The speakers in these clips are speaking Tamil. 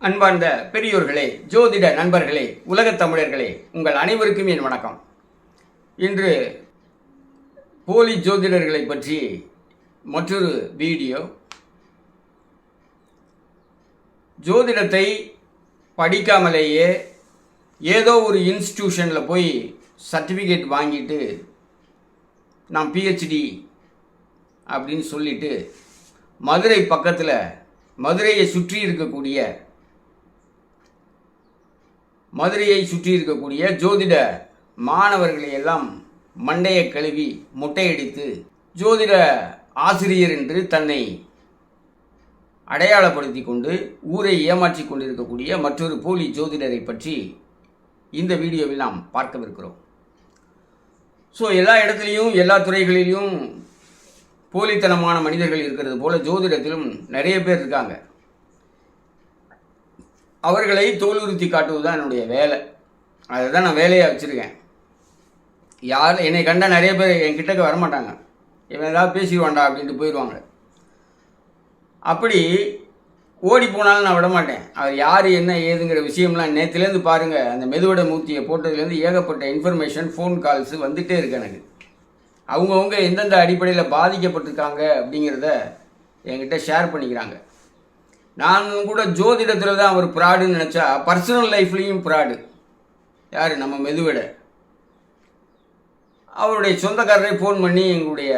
அன்பார்ந்த பெரியோர்களே ஜோதிட நண்பர்களே உலகத் தமிழர்களே உங்கள் அனைவருக்கும் என் வணக்கம். இன்று போலி ஜோதிடர்களை பற்றி மற்றொரு வீடியோ. ஜோதிடத்தை படிக்காமலேயே ஏதோ ஒரு இன்ஸ்டிடியூஷனில் போய் சர்டிஃபிகேட் வாங்கிட்டு நான் பிஹெச்டி அப்படின்னு சொல்லிட்டு மதுரை பக்கத்தில் மதுரையை சுற்றி இருக்கக்கூடிய மதுரையை சுற்றி இருக்கக்கூடிய ஜோதிட மாணவர்களை எல்லாம் மண்டையை கழுவி முட்டையடித்து ஜோதிட ஆசிரியர் என்று தன்னை அடையாளப்படுத்தி கொண்டு ஊரை ஏமாற்றி கொண்டிருக்கக்கூடிய மற்றொரு போலி ஜோதிடரை பற்றி இந்த வீடியோவில் நாம் பார்க்கவிருக்கிறோம். ஸோ எல்லா இடத்துலையும் எல்லா துறைகளிலும் போலித்தனமான மனிதர்கள் இருக்கிறது போல் ஜோதிடத்திலும் நிறைய பேர் இருக்காங்க. அவர்களை தோலுறுத்தி காட்டுவது தான் என்னுடைய வேலை. அதை தான் நான் வேலையாக வச்சுருக்கேன். யார் என்னை கண்டால் நிறைய பேர் என் கிட்டக்க வரமாட்டாங்க. இவன் ஏதாவது பேசிடுவான்டா அப்படின்ட்டு போயிடுவாங்க. அப்படி ஓடி போனாலும் நான் விட மாட்டேன் அவர் யார் என்ன ஏதுங்கிற விஷயம்லாம் நேற்றுலேருந்து பாருங்கள் அந்த மெதுவட மூர்த்தியை போட்டதுலேருந்து ஏகப்பட்ட இன்ஃபர்மேஷன் ஃபோன் கால்ஸ் வந்துகிட்டே இருக்கு எனக்கு. அவங்கவுங்க எந்தெந்த அடிப்படையில் பாதிக்கப்பட்டிருக்காங்க அப்படிங்கிறத என்கிட்ட ஷேர் பண்ணிக்கிறாங்க. நான் கூட ஜோதிடத்தில் தான் அவர் ப்ராடுன்னு நினச்சா பர்சனல் லைஃப்லேயும் ப்ராடு. யார்? நம்ம மெதுவிட. அவருடைய சொந்தக்காரரை ஃபோன் பண்ணி எங்களுடைய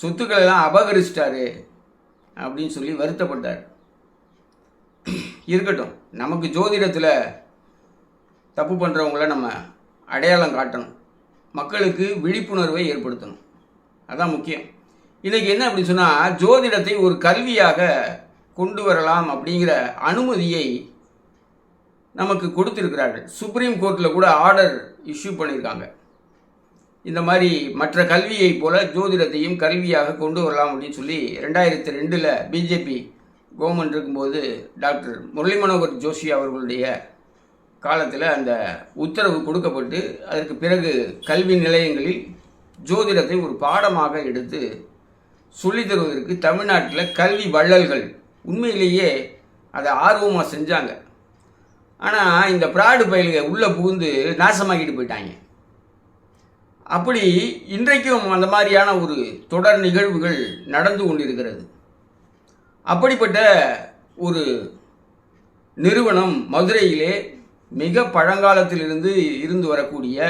சொத்துக்களை எல்லாம் அபகரிச்சிட்டாரு அப்படின்னு சொல்லி வருத்தப்பட்டார். இருக்கட்டும் நமக்கு ஜோதிடத்தில் தப்பு பண்ணுறவங்கள நம்ம அடையாளம் காட்டணும். மக்களுக்கு விழிப்புணர்வை ஏற்படுத்தணும். அதான் முக்கியம். இன்றைக்கி என்ன அப்படி சொன்னால் ஜோதிடத்தை ஒரு கல்வியாக கொண்டு வரலாம் அப்படிங்கிற அனுமதியை நமக்கு கொடுத்துருக்கிறார்கள். சுப்ரீம் கோர்ட்டில் கூட ஆர்டர் இஷ்யூ பண்ணியிருக்காங்க இந்த மாதிரி மற்ற கல்வியைப் போல ஜோதிடத்தையும் கல்வியாக கொண்டு வரலாம் அப்படின்னு சொல்லி ரெண்டாயிரத்தி ரெண்டில் பிஜேபி கவர்மெண்ட் இருக்கும்போது டாக்டர் முரளி மனோகர் ஜோஷி அவர்களுடைய காலத்தில் அந்த உத்தரவு கொடுக்கப்பட்டு அதற்கு பிறகு கல்வி நிலையங்களில் ஜோதிடத்தை ஒரு பாடமாக எடுத்து சொல்லித் தருவதற்கு தமிழ்நாட்டில் கல்வி வள்ளல்கள் உண்மையிலேயே அதை ஆர்வமாக செஞ்சாங்க. ஆனால் இந்த ப்ராடு பயிலுக உள்ளே புகுந்து நாசமாக்கிட்டு போயிட்டாங்க. அப்படி இன்றைக்கும் அந்த மாதிரியான ஒரு தொடர் நிகழ்வுகள் நடந்து கொண்டிருக்கிறது. அப்படிப்பட்ட ஒரு நிறுவனம் மதுரையிலே மிக பழங்காலத்திலிருந்து இருந்து வரக்கூடிய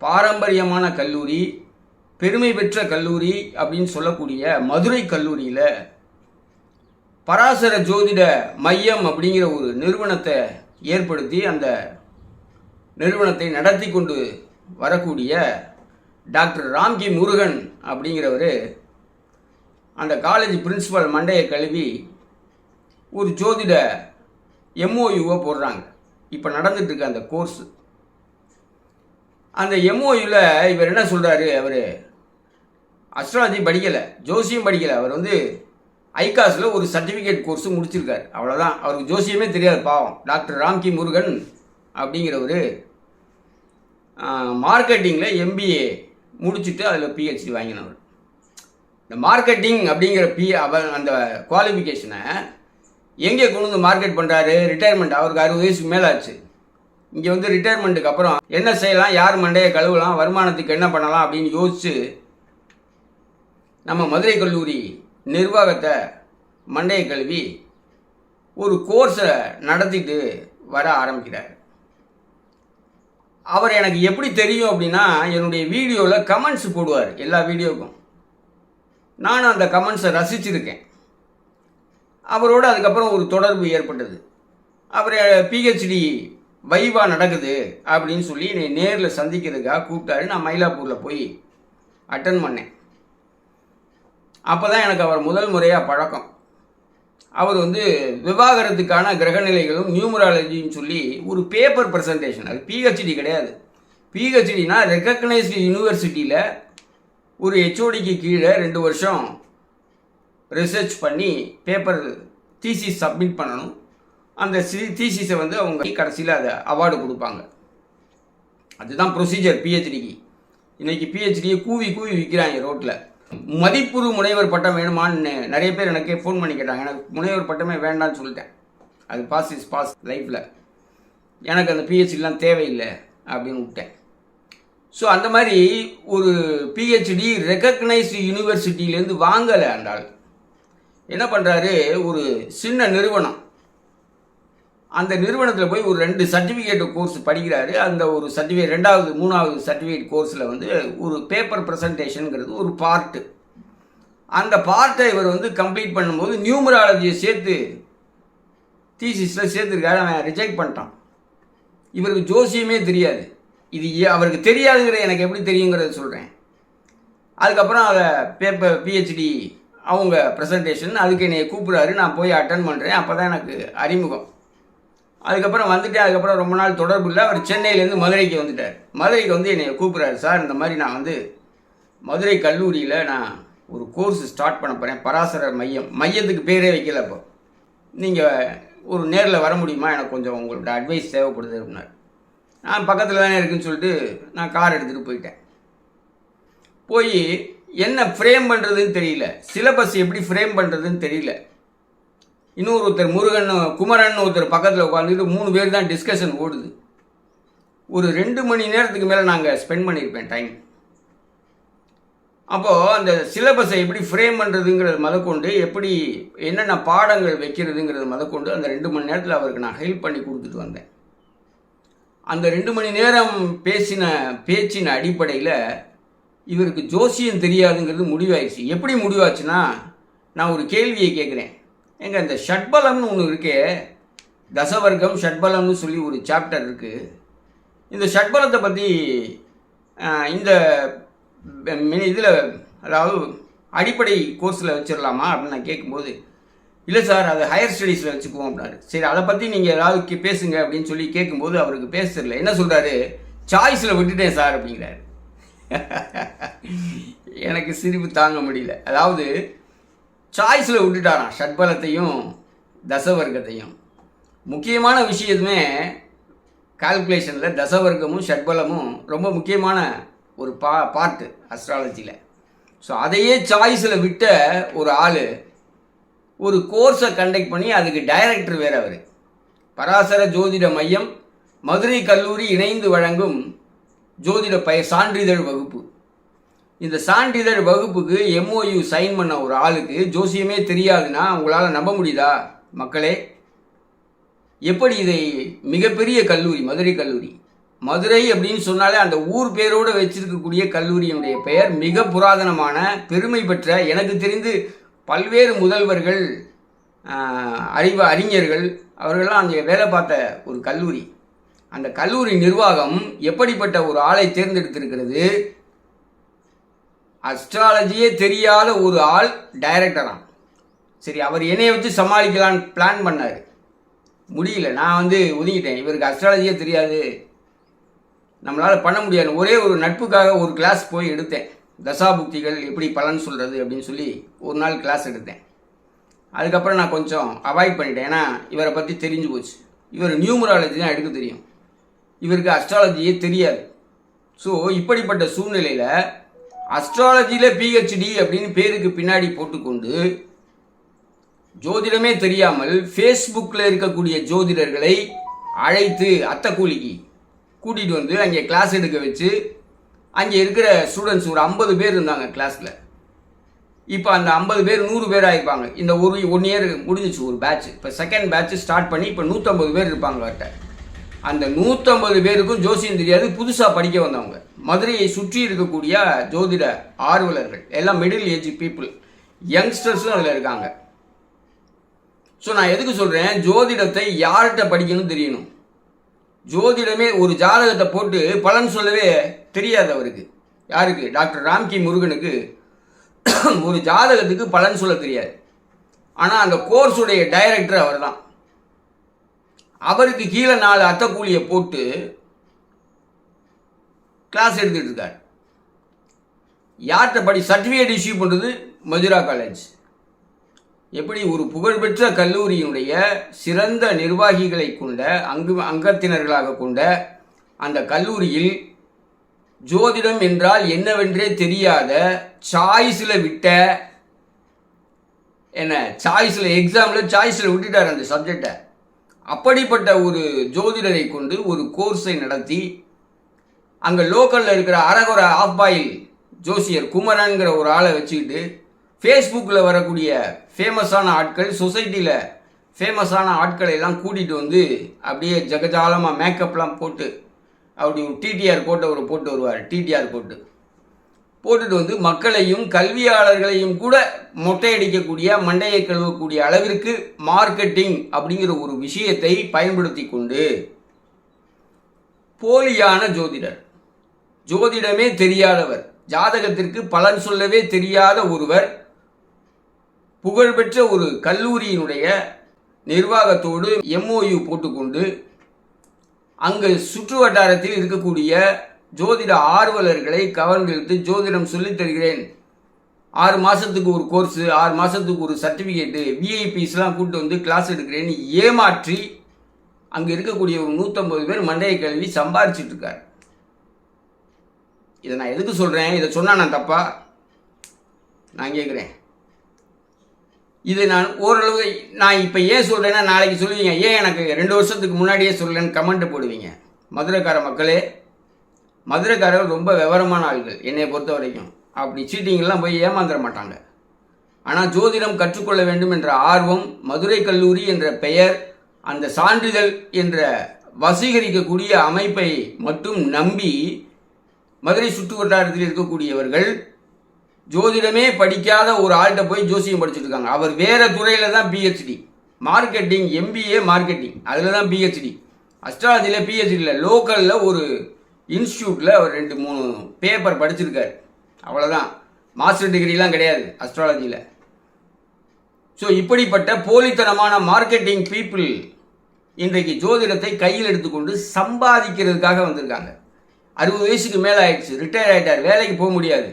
பாரம்பரியமான கல்லூரி பெருமை பெற்ற கல்லூரி அப்படின்னு சொல்லக்கூடிய மதுரை கல்லூரியில் பராசர ஜோதிட மையம் அப்படிங்கிற ஒரு நிறுவனத்தை ஏற்படுத்தி அந்த நிறுவனத்தை நடத்தி கொண்டு வரக்கூடிய டாக்டர் ராம்கி முருகன் அப்படிங்கிறவர் அந்த காலேஜ் பிரின்சிபல் மண்டையை கழுவி ஒரு ஜோதிட எம்ஓயுவை போடுறாங்க. இப்போ நடந்துட்டுருக்க அந்த கோர்ஸ் அந்த எம்ஓயுவில் இவர் என்ன சொல்கிறாரு அவர் அஸ்ட்ராலஜி படிக்கலை ஜோசியம் படிக்கலை. அவர் வந்து ஐகாஸில் ஒரு சர்டிஃபிகேட் கோர்ஸ் முடிச்சிருக்காரு. அவ்வளோதான் அவருக்கு ஜோசியமே தெரியாது பாவம். டாக்டர் ராம்கி முருகன் அப்படிங்கிறவர் மார்க்கெட்டிங்கில் எம்பிஏ முடிச்சுட்டு அதில் பிஹெச்டி வாங்கினவர். இந்த மார்க்கெட்டிங் அப்படிங்கிற பி அவ அந்த குவாலிஃபிகேஷனை எங்கே கொண்டு வந்து மார்க்கெட் பண்ணுறாரு ரிட்டையர்மெண்ட் அவருக்கு அறுபது வயசுக்கு மேலே ஆச்சு இங்கே வந்து ரிட்டையர்மெண்ட்டுக்கு அப்புறம் என்ன செய்யலாம்? யார் மண்டையை கழுவலாம்? வருமானத்துக்கு என்ன பண்ணலாம்? அப்படின்னு யோசித்து நம்ம மதுரை கல்லூரி நிர்வாகத்தை மண்டையை கழுவி ஒரு கோர்ஸை நடத்திட்டு வர ஆரம்பிக்கிறார். அவர் எனக்கு எப்படி தெரியும் அப்படின்னா என்னுடைய வீடியோவில் கமெண்ட்ஸ் போடுவார் எல்லா வீடியோக்கும். நானும் அந்த கமெண்ட்ஸை ரசிச்சிருக்கேன். அவரோட அதுக்கப்புறம் ஒரு தொடர்பு ஏற்பட்டது. அவர் பிஹெச்டி வைவா நடக்குது அப்படின்னு சொல்லி என்னை நேரில் சந்திக்கிறதுக்காக கூப்பிட்டாரு. நான் மயிலாப்பூரில் போய் அட்டன் பண்ணேன். அப்போ தான் எனக்கு அவர் முதல் முறையாக பழக்கம். அவர் வந்து விவாகரத்துக்கான கிரகநிலைகளும் நியூமராலஜின்னு சொல்லி ஒரு பேப்பர் ப்ரெசன்டேஷன் அது பிஹெச்டி கிடையாது. பிஹெச்டினா ரெக்கக்னைஸ்டு யூனிவர்சிட்டியில் ஒரு ஹெச்ஓடிக்கு கீழே ரெண்டு வருஷம் ரிசர்ச் பண்ணி பேப்பர் தீசிஸ் சப்மிட் பண்ணணும். அந்த சி தீசிஸை வந்து அவங்க கடைசியில் அதை அவார்டு கொடுப்பாங்க. அதுதான் ப்ரொசீஜர் பிஹெச்டிக்கு இன்றைக்கி பிஹெச்டியை கூவி கூவி விற்கிறாங்க ரோட்டில் மதிப்புறு முனைவர் பட்டம் வேணுமான்னு நிறைய பேர் எனக்கு ஃபோன் பண்ணி கேட்டாங்க. எனக்கு முனைவர் பட்டமே வேண்டாம்னு சொல்லிட்டேன். அது பாஸ் இஸ் பாஸ் லைஃப்பில் எனக்கு அந்த பிஹெச்டிலாம் தேவையில்லை அப்படின்னு விட்டேன். ஸோ அந்த மாதிரி ஒரு பிஹெச்டி ரெக்கக்னைஸ்டு யூனிவர்சிட்டியிலேருந்து வாங்கலை அந்த ஆள். என்ன பண்ணுறாரு ஒரு சின்ன நிறுவனம். அந்த நிறுவனத்தில் போய் ஒரு ரெண்டு சர்டிஃபிகேட் கோர்ஸ் படிக்கிறாரு. அந்த ஒரு சர்டிஃபிகேட் ரெண்டாவது மூணாவது சர்டிஃபிகேட் கோர்ஸில் வந்து ஒரு பேப்பர் ப்ரெசன்டேஷனுங்கிறது ஒரு பார்ட்டு அந்த பார்ட்டை இவர் வந்து கம்ப்ளீட் பண்ணும்போது நியூமராலஜியை சேர்த்து தீசிஸில் சேர்த்துருக்காரு. அவன் ரிஜெக்ட் பண்ணிட்டான். இவருக்கு ஜோசியமே தெரியாது. இது ஏ- அவருக்கு தெரியாதுங்கிறது எனக்கு எப்படி தெரியுங்கிறத சொல்கிறேன் அதுக்கப்புறம் அதை பேப்பர் பிஹெச்டி அவங்க ப்ரெசன்டேஷன் அதுக்கு என்னை கூப்பிட்றாரு. நான் போய் அட்டன் பண்ணுறேன் அப்போ தான் எனக்கு அறிமுகம். அதுக்கப்புறம் வந்துட்டு அதுக்கப்புறம் ரொம்ப நாள் தொடர்பு இல்லை. அவர் சென்னையிலேருந்து மதுரைக்கு வந்துட்டார். மதுரைக்கு வந்து என்னை கூப்பிட்றாரு சார் இந்த மாதிரி நான் வந்து மதுரை கல்லூரியில் நான் ஒரு கோர்ஸ் ஸ்டார்ட் பண்ண போகிறேன் பராசர மையம். மையத்துக்கு பேரே வைக்கல இப்போ நீங்கள் ஒரு நேரில் வர முடியுமா? எனக்கு கொஞ்சம் உங்களோட அட்வைஸ் தேவைப்படுது அப்படின்னாரு. நான் பக்கத்தில் தானே இருக்குன்னு சொல்லிட்டு நான் கார் எடுத்துகிட்டு போயிட்டேன். போய் என்ன ஃப்ரேம் பண்ணுறதுன்னு தெரியல. சிலபஸ் எப்படி ஃப்ரேம் பண்ணுறதுன்னு தெரியல. இன்னொரு ஒருத்தர் முருகன் குமரன் ஒருத்தர் பக்கத்தில் உட்காந்துட்டு மூணு பேர் தான் டிஸ்கஷன் ஓடுது. ஒரு ரெண்டு மணி நேரத்துக்கு மேலே நாங்கள் ஸ்பெண்ட் பண்ணியிருப்பேன் டைம் அப்போது அந்த சிலபஸை எப்படி ஃப்ரேம் பண்ணுறதுங்கிறது முதற்கொண்டு எப்படி என்னென்ன பாடங்கள் வைக்கிறதுங்கிறது முதற்கொண்டு அந்த ரெண்டு மணி நேரத்தில் அவருக்கு நான் ஹெல்ப் பண்ணி கொடுத்துட்டு வந்தேன். அந்த ரெண்டு மணி நேரம் பேசின பேச்சின் அடிப்படையில் இவருக்கு ஜோசியம் தெரியாதுங்கிறது முடிவாயிடுச்சு. எப்படி முடிவாச்சுன்னா நான் ஒரு கேள்வியை கேட்குறேன். எங்க இந்த ஷட்பலம்னு ஒன்று இருக்கே தசவர்க்கம் ஷட்பலம்னு சொல்லி ஒரு சாப்டர் இருக்குது இந்த ஷட்பலத்தை பற்றி இந்த இதில் அதாவது அடிப்படை கோர்ஸில் வச்சிடலாமா அப்படின்னு நான் கேட்கும்போது இல்லை சார் அது ஹையர் ஸ்டடீஸில் வச்சுக்குவோம் அப்படின்னாரு. சரி அதை பற்றி நீங்கள் ஏதாவது பேசுங்க அப்படின்னு சொல்லி கேட்கும்போது அவருக்கு பேச தெரியல என்ன சொல்கிறாரு சாய்ஸில் விட்டுட்டேன் சார் அப்படிங்கிறாரு. எனக்கு சிரிப்பு தாங்க முடியல. அதாவது சாய்ஸில் விட்டுட்டாராம் ஷட்பலத்தையும் தசவர்க்கத்தையும். முக்கியமான விஷயத்துமே கால்குலேஷனில் தசவர்க்கமும் ஷட்பலமும் ரொம்ப முக்கியமான ஒரு பா பார்ட்டு அஸ்ட்ராலஜியில் ஸோ அதையே சாய்ஸில் விட்ட ஒரு ஆள் ஒரு கோர்ஸை கண்டக்ட் பண்ணி அதுக்கு டைரக்டர் வேறு அவர். பராசர ஜோதிட மையம் மதுரை கல்லூரி இணைந்து வழங்கும் ஜோதிட பய சான்றிதழ் வகுப்பு. இந்த சான்றிதழ் வகுப்புக்கு எம்ஓயு சைன் பண்ண ஒரு ஆளுக்கு ஜோசியமே தெரியாதுன்னா உங்களால் நம்ப முடியுதா? மக்களே எப்படி இதை மிகப்பெரிய கல்லூரி மதுரை கல்லூரி மதுரை அப்படின்னு சொன்னாலே அந்த ஊர் பேரோடு வச்சிருக்கக்கூடிய கல்லூரியினுடைய பெயர் மிக புராதனமான பெருமை பெற்ற எனக்கு தெரிந்து பல்வேறு முதல்வர்கள் அறிவ அறிஞர்கள் அவர்கள்லாம் அங்கே வேலை பார்த்த ஒரு கல்லூரி. அந்த கல்லூரி நிர்வாகம் எப்படிப்பட்ட ஒரு ஆளை தேர்ந்தெடுத்திருக்கிறது? அஸ்ட்ராலஜியே தெரியாத ஒரு ஆள் டைரக்டராம் சரி அவர் என்னையை வச்சு சமாளிக்கலான்னு பிளான் பண்ணார். முடியல. நான் வந்து ஒதுங்கிட்டேன். இவருக்கு அஸ்ட்ராலஜியே தெரியாது. நம்மளால் பண்ண முடியாது. ஒரே ஒரு நட்புக்காக ஒரு கிளாஸ் போய் எடுத்தேன். தசாபுக்திகள் எப்படி பலன் சொல்கிறது அப்படின்னு சொல்லி ஒரு நாள் கிளாஸ் எடுத்தேன். அதுக்கப்புறம் நான் கொஞ்சம் அவாய்ட் பண்ணிட்டேன். ஏன்னா இவரை பற்றி தெரிஞ்சு போச்சு. இவர் நியூமராலஜி தான் எடுக்க தெரியும். இவருக்கு அஸ்ட்ராலஜியே தெரியாது. ஸோ இப்படிப்பட்ட சூழ்நிலையில் அஸ்ட்ராலஜியில் பிஹெச்டி அப்படின்னு பேருக்கு பின்னாடி போட்டுக்கொண்டு ஜோதிடமே தெரியாமல் ஃபேஸ்புக்கில் இருக்கக்கூடிய ஜோதிடர்களை அழைத்து அத்தை கூலிக்கு கூட்டிகிட்டு வந்து அங்கே கிளாஸ் எடுக்க வச்சு அங்கே இருக்கிற ஸ்டூடெண்ட்ஸ் ஒரு ஐம்பது பேர் இருந்தாங்க கிளாஸில் இப்போ அந்த ஐம்பது பேர் நூறு பேர் ஆகிருப்பாங்க இந்த ஒரு ஒன் இயர் முடிஞ்சிச்சு ஒரு பேட்ச் இப்போ செகண்ட் பேட்ச் ஸ்டார்ட் பண்ணி இப்போ நூற்றம்பது பேர் இருப்பாங்க அவர்கிட்ட. அந்த நூற்றம்பது பேருக்கும் ஜோசியம் தெரியாது புதுசாக படிக்க வந்தவங்க. மதுரையை சுற்றி இருக்கக்கூடிய ஜோதிட ஆர்வலர்கள் எல்லாம் மிடில் ஏஜ் பீப்புள் யங்ஸ்டர்ஸும் அதில் இருக்காங்க. ஸோ நான் எதுக்கு சொல்கிறேன் ஜோதிடத்தை யார்கிட்ட படிக்கணும்னு தெரியணும். ஜோதிடமே ஒரு ஜாதகத்தை போட்டு பலன் சொல்லவே தெரியாது அவருக்கு. யாருக்கு? டாக்டர் ராம்கி முருகனுக்கு ஒரு ஜாதகத்துக்கு பலன் சொல்ல தெரியாது. ஆனால் அந்த கோர்ஸுடைய டைரக்டர் அவர் தான் அவருக்கு கீழே நாலு அத்தக்கூலியை போட்டு கிளாஸ் எடுத்துகிட்டு இருக்கார் யார்கிட்ட படி சர்டிஃபிகேட் இஷ்யூ பண்ணுறது மதுரா காலேஜ் எப்படி ஒரு புகழ்பெற்ற கல்லூரியினுடைய சிறந்த நிர்வாகிகளை கொண்ட அங்கு அங்கத்தினர்களாக கொண்ட அந்த கல்லூரியில் ஜோதிடம் என்றால் என்னவென்றே தெரியாத சாய்ஸில் விட்ட என்ன சாய்ஸில் எக்ஸாமில் சாய்ஸில் விட்டுட்டார் அந்த சப்ஜெக்டை அப்படிப்பட்ட ஒரு ஜோதிடரை கொண்டு ஒரு கோர்ஸை நடத்தி அங்கே லோக்கலில் இருக்கிற அரகுர ஆஃப் பாயில் ஜோசியர் குமரன்கிற ஒரு ஆளை வச்சுக்கிட்டு ஃபேஸ்புக்கில் வரக்கூடிய ஃபேமஸான ஆட்கள் சொசைட்டியில் ஃபேமஸான ஆட்களை எல்லாம் கூட்டிகிட்டு வந்து அப்படியே ஜகஜாலமாக மேக்கப்லாம் போட்டு அப்படி ஒரு டிடிஆர் கோட்டை ஒரு போட்டு வருவார் டிடிஆர் கோட்டு. போட்டுட்டு வந்து மக்களையும் கல்வியாளர்களையும் கூட மொட்டையடிக்கக்கூடிய மண்டையை கழுவக்கூடிய அளவிற்கு மார்க்கெட்டிங் அப்படிங்கிற ஒரு விஷயத்தை பயன்படுத்தி கொண்டு போலியான ஜோதிடர். ஜோதிடமே தெரியாதவர். ஜாதகத்திற்கு பலன் சொல்லவே தெரியாத ஒருவர் புகழ்பெற்ற ஒரு கல்லூரியினுடைய நிர்வாகத்தோடு எம்ஓயு போட்டுக்கொண்டு அங்கு சுற்று வட்டாரத்தில் இருக்கக்கூடிய ஜோதிட ஆர்வலர்களை கவர்ந்தெடுத்து ஜோதிடம் சொல்லித் தருகிறேன். ஆறு மாதத்துக்கு ஒரு கோர்ஸு ஆறு மாதத்துக்கு ஒரு சர்டிஃபிகேட்டு விஐபிஸ்லாம் கூப்பிட்டு வந்து கிளாஸ் எடுக்கிறேன்னு ஏமாற்றி அங்கே இருக்கக்கூடிய ஒரு நூற்றம்பது பேர் மண்டையை கல்வி சம்பாரிச்சிட்டு இருக்கார். இதை நான் எதுக்கு சொல்கிறேன் இதை சொன்னால் நான் தப்பா? நான் கேட்குறேன் இது நான் ஓரளவு நான் இப்போ ஏன் சொல்கிறேன்னா நாளைக்கு சொல்லுவீங்க ஏன் எனக்கு ரெண்டு வருஷத்துக்கு முன்னாடியே சொல்லலன்னு கமெண்ட் போடுவீங்க. மதுரைக்கார மக்களே மதுரைக்காரர்கள் ரொம்ப விவரமான ஆள்கள் என்னை பொறுத்த வரைக்கும். அப்படி சீட்டிங்கெல்லாம் போய் ஏமாந்துட மாட்டாங்க. ஆனால் ஜோதிடம் கற்றுக்கொள்ள வேண்டும் என்ற ஆர்வம் மதுரை கல்லூரி என்ற பெயர் அந்த சான்றிதழ் என்ற வசீகரிக்கக்கூடிய அமைப்பை மட்டும் நம்பி மதுரை சுற்று வட்டாரத்தில் இருக்கக்கூடியவர்கள் ஜோதிடமே படிக்காத ஒரு ஆள்கிட்ட போய் ஜோசியம் படிச்சுட்டு இருக்காங்க. அவர் வேற துறையில் தான் பிஹெச்டி மார்க்கெட்டிங் எம்பிஏ மார்க்கெட்டிங் அதில் தான் பிஹெச்டி அஸ்ட்ராலஜியில் பிஹெச்டியில் லோக்கலில் ஒரு இன்ஸ்டியூட்டில் அவர் ரெண்டு மூணு பேப்பர் படிச்சிருக்காரு. அவ்வளோதான் மாஸ்டர் டிகிரிலாம் கிடையாது அஸ்ட்ராலஜியில் ஸோ இப்படிப்பட்ட போலித்தனமான மார்க்கெட்டிங் பீப்புள் இன்றைக்கு ஜோதிடத்தை கையில் எடுத்துக்கொண்டு சம்பாதிக்கிறதுக்காக வந்திருக்காங்க. அறுபது வயசுக்கு மேலே ஆயிடுச்சு ரிட்டையர் ஆகிட்டார் வேலைக்கு போக முடியாது.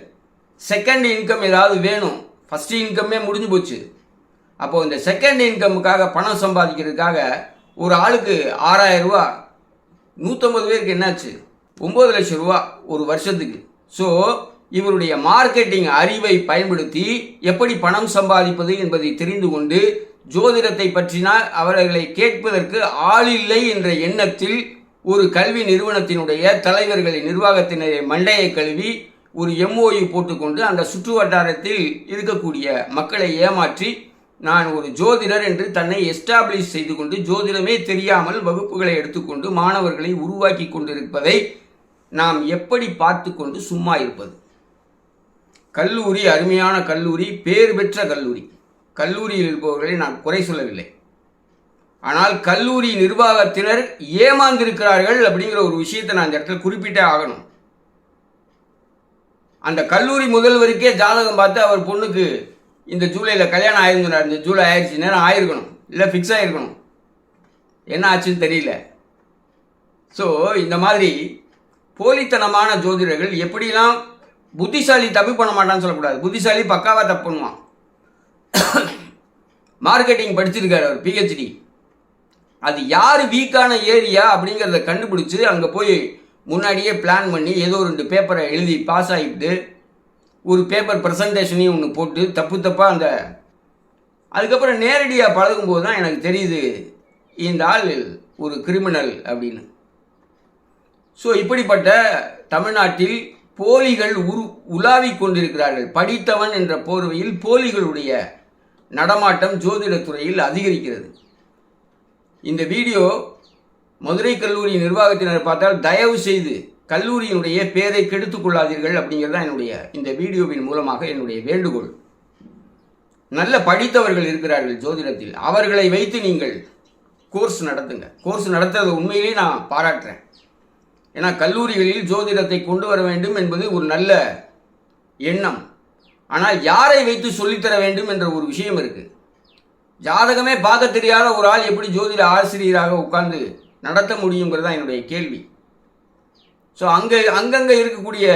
செகண்ட் இன்கம் ஏதாவது வேணும். ஃபர்ஸ்ட் இன்கம்மே முடிஞ்சு போச்சு. அப்போது இந்த செகண்ட் இன்கமுக்காக பணம் சம்பாதிக்கிறதுக்காக ஒரு ஆளுக்கு ஆறாயிரம் ரூபா நூற்றம்பது பேருக்கு என்னாச்சு? ஒம்பது லட்சம் ரூபா ஒரு வருஷத்துக்கு. ஸோ இவருடைய மார்க்கெட்டிங் அறிவை பயன்படுத்தி எப்படி பணம் சம்பாதிப்பது என்பதை தெரிந்து கொண்டு ஜோதிடத்தை பற்றினால் அவர்களை கேட்பதற்கு ஆள் இல்லை என்ற எண்ணத்தில் ஒரு கல்வி நிறுவனத்தினுடைய தலைவர்களை நிர்வாகத்தினரை மண்டையை கழுவி ஒரு எம்ஓயு போட்டுக்கொண்டு அந்த சுற்று வட்டாரத்தில் இருக்கக்கூடிய மக்களை ஏமாற்றி நான் ஒரு ஜோதிடர் என்று தன்னை எஸ்டாப்ளிஷ் செய்து கொண்டு ஜோதிடமே தெரியாமல் வகுப்புகளை எடுத்துக்கொண்டு மாணவர்களை உருவாக்கி கொண்டிருப்பதை நாம் எப்படி பார்த்து கொண்டு சும்மா இருப்பது? கல்லூரி அருமையான கல்லூரி பேர் பெற்ற கல்லூரி. கல்லூரியில் இருப்பவர்களை நான் குறை சொல்லவில்லை. ஆனால் கல்லூரி நிர்வாகத்தினர் ஏமாந்திருக்கிறார்கள் அப்படிங்கிற ஒரு விஷயத்தை நான் அந்த இடத்துல குறிப்பிட்டே ஆகணும். அந்த கல்லூரி முதல்வருக்கே ஜாதகம் பார்த்து அவர் பொண்ணுக்கு இந்த ஜூலையில் கல்யாணம் ஆயிருந்தார் இந்த ஜூலை ஆயிடுச்சு நேரம் ஆயிருக்கணும். இல்லை ஃபிக்ஸ் ஆகிருக்கணும் என்ன ஆச்சுன்னு தெரியல. ஸோ இந்த மாதிரி போலித்தனமான ஜோதிடர்கள் எப்படிலாம் புத்திசாலி தப்பு பண்ண மாட்டான்னு சொல்லக்கூடாது. புத்திசாலி பக்காவாக தப்பு பண்ணுவான். மார்க்கெட்டிங் படிச்சிருக்காரு அவர் பிஹெச்டி அது யார் வீக்கான ஏரியா அப்படிங்கிறத கண்டுபிடிச்சி அங்கே போய் முன்னாடியே பிளான் பண்ணி ஏதோ ரெண்டு பேப்பரை எழுதி பாஸ் ஆகிட்டு ஒரு பேப்பர் ப்ரெசன்டேஷனையும் ஒன்று போட்டு தப்பு தப்பாக அந்த அதுக்கப்புறம் நேரடியாக பழகும்போது தான் எனக்கு தெரியுது இந்த ஆள் ஒரு கிரிமினல் அப்படின்னு. ஸோ இப்படிப்பட்ட தமிழ்நாட்டில் போலிகள் உரு உலாவிக் கொண்டிருக்கிறார்கள். படித்தவன் என்ற போர்வையில் போலிகளுடைய நடமாட்டம் ஜோதிடத்துறையில் அதிகரிக்கிறது. இந்த வீடியோ மதுரை கல்லூரி நிர்வாகத்தினர் பார்த்தால் தயவு செய்து கல்லூரியினுடைய பேரை கெடுத்துக் கொள்ளாதீர்கள் அப்படிங்கிறது தான் என்னுடைய இந்த வீடியோவின் மூலமாக என்னுடைய வேண்டுகோள். நல்ல படித்தவர்கள் இருக்கிறார்கள் ஜோதிடத்தில். அவர்களை வைத்து நீங்கள் கோர்ஸ் நடத்துங்க. கோர்ஸ் நடத்துறது உண்மையிலேயே நான் பாராட்டுறேன். ஏன்னா கல்லூரிகளில் ஜோதிடத்தை கொண்டு வர வேண்டும் என்பது ஒரு நல்ல எண்ணம். ஆனால் யாரை வைத்து சொல்லித்தர வேண்டும் என்ற ஒரு விஷயம் இருக்குது ஜாதகமே பார்க்க தெரியாத ஒரு ஆள் எப்படி ஜோதிட ஆசிரியராக உட்கார்ந்து நடத்த முடியுங்கிறது தான் என்னுடைய கேள்வி. ஸோ அங்கே அங்கங்கே இருக்கக்கூடிய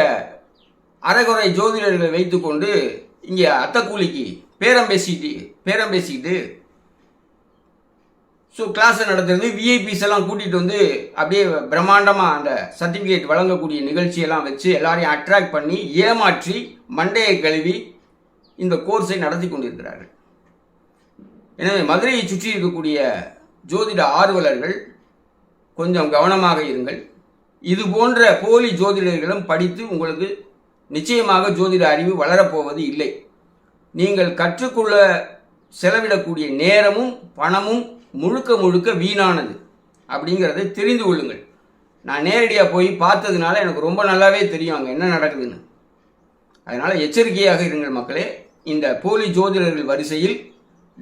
அரைகுறை ஜோதிடர்களை வைத்துக்கொண்டு இங்கே அத்தக்கூலிக்கு பேரம் பேசிட்டு பேரம் பேசிக்கிட்டு ஸோ கிளாஸை நடத்துறது விஐபிஸ் எல்லாம் கூட்டிகிட்டு வந்து அப்படியே பிரம்மாண்டமாக அந்த சர்டிஃபிகேட் வழங்கக்கூடிய நிகழ்ச்சியெல்லாம் வச்சு எல்லாரையும் அட்ராக்ட் பண்ணி ஏமாற்றி மண்டையை கழுவி இந்த கோர்ஸை நடத்தி கொண்டிருக்கிறார்கள். எனவே மதுரையை சுற்றி இருக்கக்கூடிய ஜோதிட ஆர்வலர்கள் கொஞ்சம் கவனமாக இருங்கள். இது போன்ற போலி ஜோதிடர்களும் படித்து உங்களுக்கு நிச்சயமாக ஜோதிட அறிவு வளரப்போவது இல்லை. நீங்கள் கற்றுக்கொள்ள செலவிடக்கூடிய நேரமும் பணமும் முழுக்க முழுக்க வீணானது அப்படிங்கிறத தெரிந்து கொள்ளுங்கள். நான் நேரடியாக போய் பார்த்ததுனால எனக்கு ரொம்ப நல்லாவே தெரியும் அங்கே என்ன நடக்குதுன்னு. அதனால் எச்சரிக்கையாக இருங்கள் மக்களே இந்த போலி ஜோதிடர்கள் வரிசையில்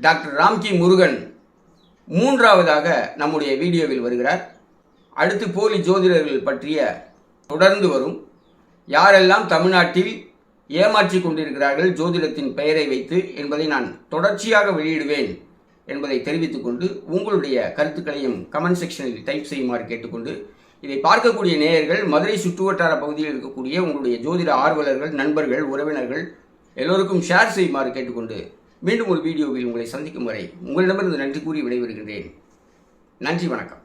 டாக்டர் ராம்கி முருகன் மூன்றாவதாக நம்முடைய வீடியோவில் வருகிறார். அடுத்து போலி ஜோதிடர்கள் பற்றிய தொடர்ந்து வரும். யாரெல்லாம் தமிழ்நாட்டில் ஏமாற்றி கொண்டிருக்கிறார்கள் ஜோதிடத்தின் பெயரை வைத்து என்பதை நான் தொடர்ச்சியாக வெளியிடுவேன் என்பதை தெரிவித்துக் கொண்டு உங்களுடைய கருத்துக்களையும் கமெண்ட் செக்ஷனில் டைப் செய்யுமாறு கேட்டுக்கொண்டு இதை பார்க்கக்கூடிய நேயர்கள் மதுரை சுற்றுவட்டார பகுதியில் இருக்கக்கூடிய உங்களுடைய ஜோதிட ஆர்வலர்கள் நண்பர்கள் உறவினர்கள் எல்லோருக்கும் ஷேர் செய்யுமாறு கேட்டுக்கொண்டு மீண்டும் ஒரு வீடியோவில் உங்களை சந்திக்கும் வரை உங்களிடமிருந்து நன்றி கூறி விடைபெறுகின்றேன். நன்றி வணக்கம்.